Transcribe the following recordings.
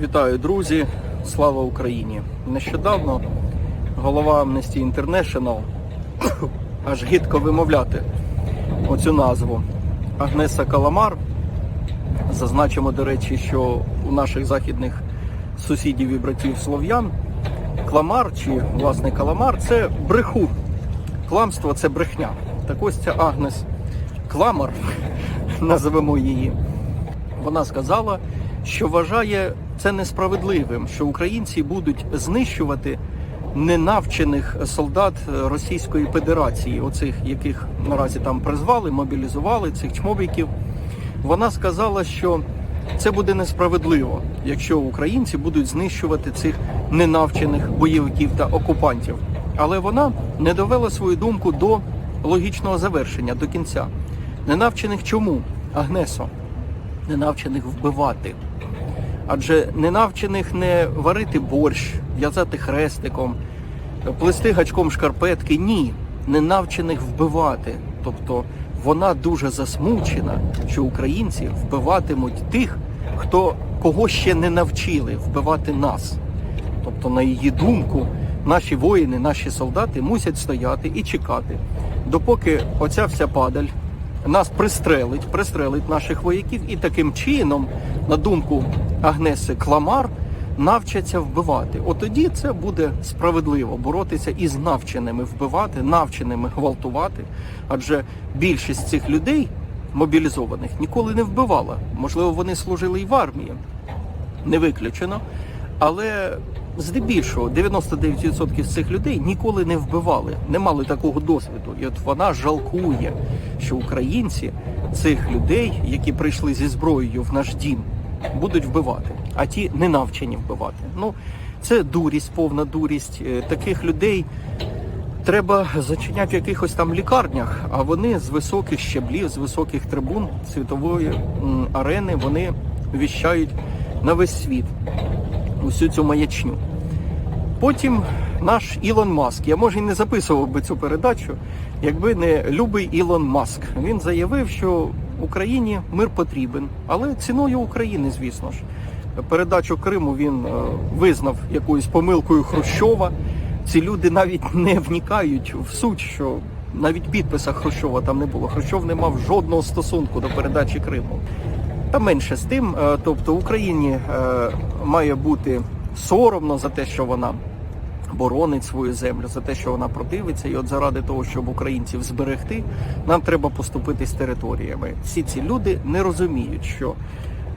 Вітаю, друзі! Слава Україні! Нещодавно голова Amnesty International аж гидко вимовляти оцю назву Агнеса Каламар. Зазначимо, до речі, що у наших західних сусідів і братів слов'ян кламар чи власне каламар це брехун. Кламство це брехня. Так ось ця Агнес Кламар, називемо її, вона сказала, що вважає це несправедливим, що українці будуть знищувати ненавчених солдат Російської Федерації, оцих, яких наразі там призвали, мобілізували, цих чмобіків. Вона сказала, що це буде несправедливо, якщо українці будуть знищувати цих ненавчених бойовиків та окупантів. Але вона не довела свою думку до логічного завершення, до кінця. Ненавчених чому? Агнесо ненавчених вбивати. Адже ненавчених не варити борщ, в'язати хрестиком, плести гачком шкарпетки. Ні, ненавчених вбивати. Тобто вона дуже засмучена, що українці вбиватимуть тих, хто кого ще не навчили вбивати нас. Тобто, на її думку, наші воїни, наші солдати мусять стояти і чекати, допоки оця вся падаль нас пристрелить, пристрелить наших вояків, і таким чином, на думку Агнеси Кламар, навчаться вбивати. От тоді це буде справедливо боротися із навченими вбивати, навченими гвалтувати. Адже більшість цих людей мобілізованих ніколи не вбивала. Можливо, вони служили і в армії, не виключено. Але здебільшого 99% з цих людей ніколи не вбивали, не мали такого досвіду. І от вона жалкує, що українці цих людей, які прийшли зі зброєю в наш дім, будуть вбивати, а ті не навчені вбивати. Ну це дурість, повна дурість. Е, Таких людей треба зачиняти в якихось там лікарнях, а вони з високих щаблів, з високих трибун світової арени вони віщають на весь світ усю цю маячню. Потім наш Ілон Маск. Я може і не записував би цю передачу, якби не любий Ілон Маск. Він заявив, що Україні мир потрібен, але ціною України, звісно ж. Передачу Криму він е, визнав якоюсь помилкою Хрущова. Ці люди навіть не вникають в суть, що навіть підписа Хрущова там не було. Хрущов не мав жодного стосунку до передачі Криму. Та менше з тим, е, тобто Україні е, має бути соромно за те, що вона боронить свою землю, за те, що вона противиться, і от заради того, щоб українців зберегти, нам треба поступити з територіями. Всі ці люди не розуміють, що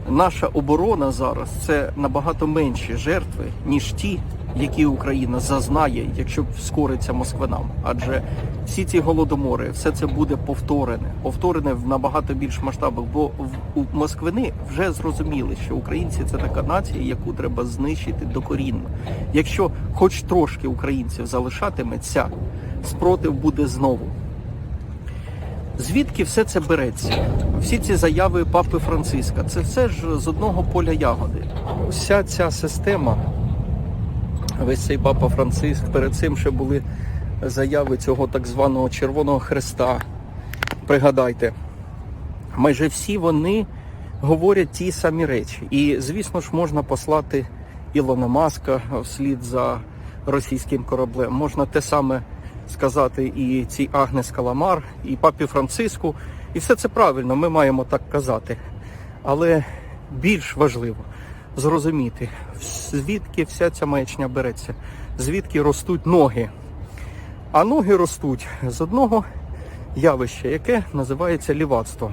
наша оборона зараз це набагато менші жертви, ніж ті, які Україна зазнає, якщо скориться москвинам. Адже всі ці голодомори, все це буде повторене, повторене в набагато більш масштабах. Бо в москвини вже зрозуміли, що українці це така нація, яку треба знищити докорінно. Якщо хоч трошки українців залишатиметься, спротив буде знову. Звідки все це береться? Всі ці заяви папи Франциска, це все ж з одного поля ягоди. Вся ця система, весь цей папа Франциск, перед цим ще були заяви цього так званого Червоного Хреста. Пригадайте, майже всі вони говорять ті самі речі. І, звісно ж, можна послати Ілона Маска вслід за російським кораблем. Можна те саме сказати і цій Агнес Каламар, і папі Франциску. І все це правильно, ми маємо так казати. Але більш важливо зрозуміти, звідки вся ця маячня береться, звідки ростуть ноги. А ноги ростуть з одного явища, яке називається лівацтво.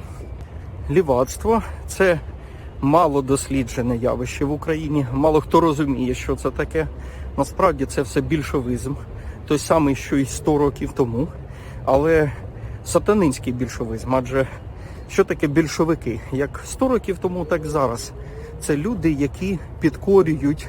Лівацтво це мало досліджене явище в Україні. Мало хто розуміє, що це таке. Насправді це все більшовизм, той самий, що і 100 років тому. Але сатанинський більшовизм. Адже що таке більшовики? Як 100 років тому, так зараз. Це люди, які підкорюють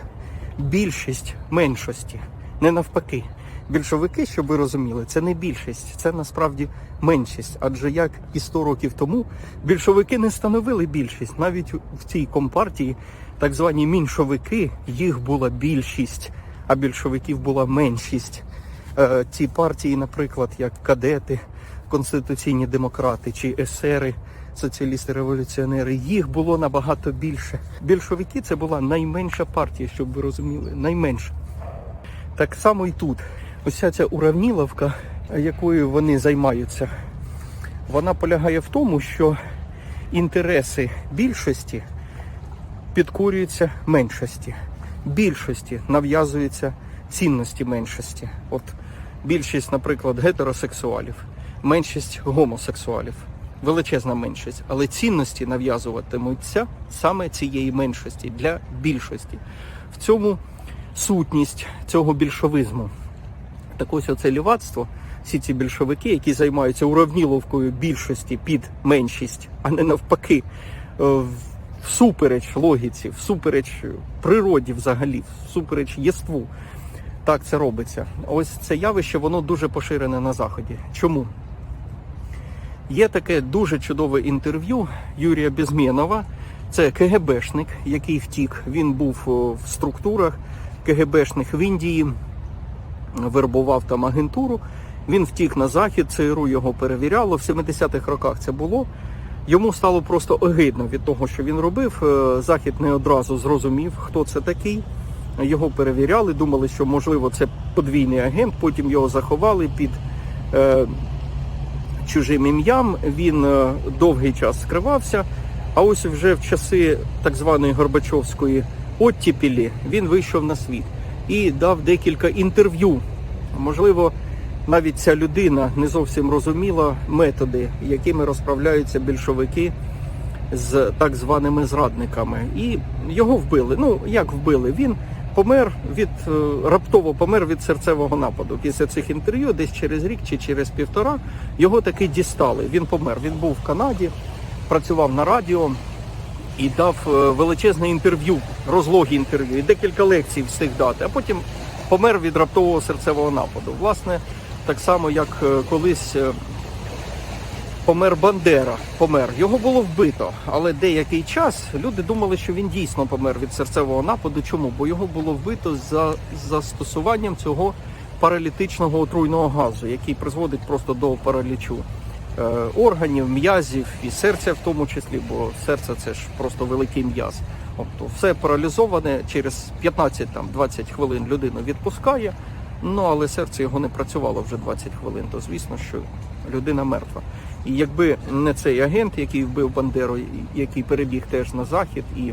більшість меншості, не навпаки. Більшовики, щоб ви розуміли, це не більшість, це насправді меншість. Адже як і 100 років тому більшовики не становили більшість. Навіть в цій компартії, так звані міншовики, їх була більшість, а більшовиків була меншість. Е, Ці партії, наприклад, як кадети, конституційні демократи чи есери, соціалісти-революціонери. Їх було набагато більше. Більшовики це була найменша партія, щоб ви розуміли. Найменша. Так само і тут. Ось ця ця уравніловка, якою вони займаються, вона полягає в тому, що інтереси більшості підкорюються меншості. Більшості нав'язуються цінності меншості. От більшість, наприклад, гетеросексуалів, меншість гомосексуалів, величезна меншість, але цінності нав'язуватимуться саме цієї меншості для більшості. В цьому сутність цього більшовизму. Так ось оце лівацтво, всі ці більшовики, які займаються уравніловкою більшості під меншість, а не навпаки, е, всупереч логіці, всупереч природі взагалі, всупереч єству. Так це робиться. Ось це явище, воно дуже поширене на Заході. Чому? Є таке дуже чудове інтерв'ю Юрія Безмєнова. Це КГБшник, який втік. Він був в структурах КГБшних в Індії, вербував там агентуру. Він втік на захід, ЦРУ його перевіряло. В 70-х роках це було. Йому стало просто огидно від того, що він робив. Е, Захід не одразу зрозумів, хто це такий. Його перевіряли, думали, що можливо це подвійний агент. Потім його заховали під е, чужим ім'ям. Він е, довгий час скривався. А ось вже в часи так званої Горбачовської оттіпілі він вийшов на світ і дав декілька інтерв'ю. Можливо, навіть ця людина не зовсім розуміла методи, якими розправляються більшовики з так званими зрадниками. І його вбили. Ну як вбили? Він помер від е, раптово помер від серцевого нападу. Після цих інтерв'ю, десь через рік чи через півтора, його таки дістали. Він помер. Він був в Канаді, працював на радіо і дав е, величезне інтерв'ю, розлогі інтерв'ю, і декілька лекцій встиг дати, а потім помер від раптового серцевого нападу. Власне, так само, як е, колись помер Бандера, помер. Його було вбито, але деякий час люди думали, що він дійсно помер від серцевого нападу. Чому? Бо його було вбито за застосуванням цього паралітичного отруйного газу, який призводить просто до паралічу е, органів, м'язів і серця в тому числі, бо серце це ж просто великий м'яз. Тобто все паралізоване через 15-20 хвилин людину відпускає. Ну але серце його не працювало вже 20 хвилин, то звісно, що людина мертва. І якби не цей агент, який вбив Бандеру, який перебіг теж на захід і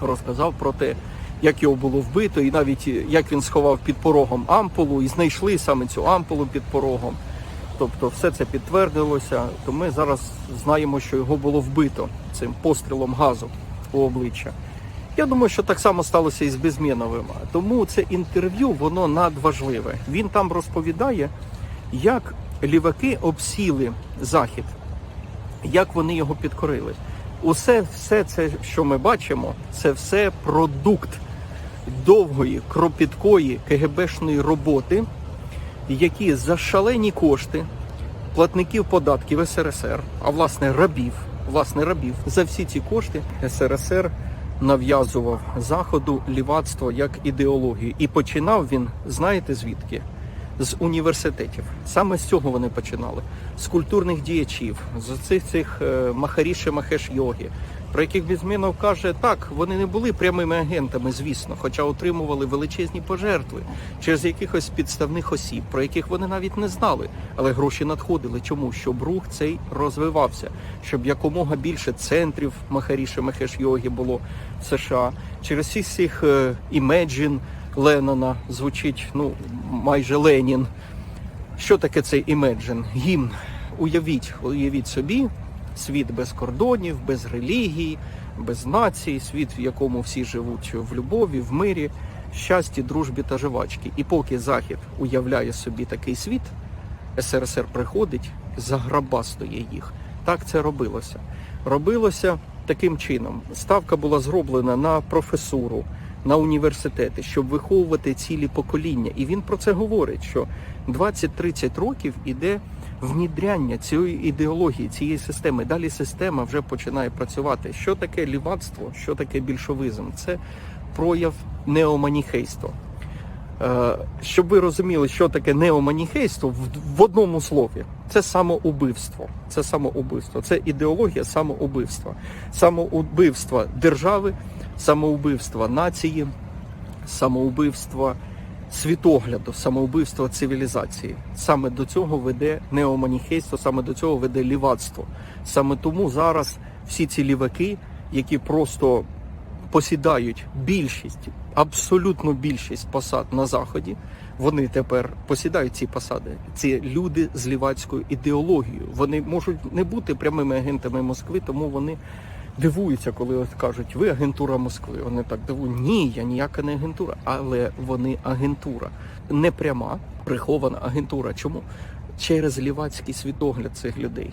розказав про те, як його було вбито, і навіть як він сховав під порогом ампулу, і знайшли саме цю ампулу під порогом. Тобто все це підтвердилося, то ми зараз знаємо, що його було вбито цим пострілом газу у обличчя. Я думаю, що так само сталося і з Безмєновим. Тому це інтерв'ю воно надважливе. Він там розповідає, як ліваки обсіли захід, як вони його підкорили. Усе все це, що ми бачимо, це все продукт довгої, кропіткої КГБшної роботи, які за шалені кошти платників податків СРСР, а власне рабів, власне рабів, за всі ці кошти СРСР нав'язував заходу лівацтво як ідеологію. І починав він, знаєте звідки? З університетів. Саме з цього вони починали. З культурних діячів, з цих цих е, махаріші махеш йоги, про яких Безмінов каже, так, вони не були прямими агентами, звісно, хоча отримували величезні пожертви через якихось підставних осіб, про яких вони навіть не знали. Але гроші надходили. Чому? Щоб рух цей розвивався, щоб якомога більше центрів махаріші махеш йоги було в США. Через всіх цих імеджін Леннона звучить ну майже Ленін. Що таке цей імеджин? Гімн. Уявіть, уявіть собі, світ без кордонів, без релігії, без націй, світ, в якому всі живуть в любові, в мирі, щасті, дружбі та живачки. І поки Захід уявляє собі такий світ, СРСР приходить, заграбастує їх. Так це робилося. Робилося таким чином. Ставка була зроблена на професуру, на університети, щоб виховувати цілі покоління. І він про це говорить, що 20-30 років іде внідряння цієї ідеології, цієї системи. Далі система вже починає працювати. Що таке лівацтво, що таке більшовизм? Це прояв неоманіхейства. Е, Щоб ви розуміли, що таке неоманіхейство в, одному слові, це самоубивство. Це самоубивство, це ідеологія самоубивства, самоубивства держави, самоубивства нації, самоубивства світогляду, самоубивства цивілізації. Саме до цього веде неоманіхейство, саме до цього веде лівацтво. Саме тому зараз всі ці ліваки, які просто посідають більшість, абсолютну більшість посад на заході. Вони тепер посідають ці посади. Ці люди з лівацькою ідеологією. Вони можуть не бути прямими агентами Москви, тому вони дивуються, коли от кажуть, ви агентура Москви. Вони так дивують. Ні, я ніяка не агентура, але вони агентура. Не пряма, прихована агентура. Чому? Через лівацький світогляд цих людей.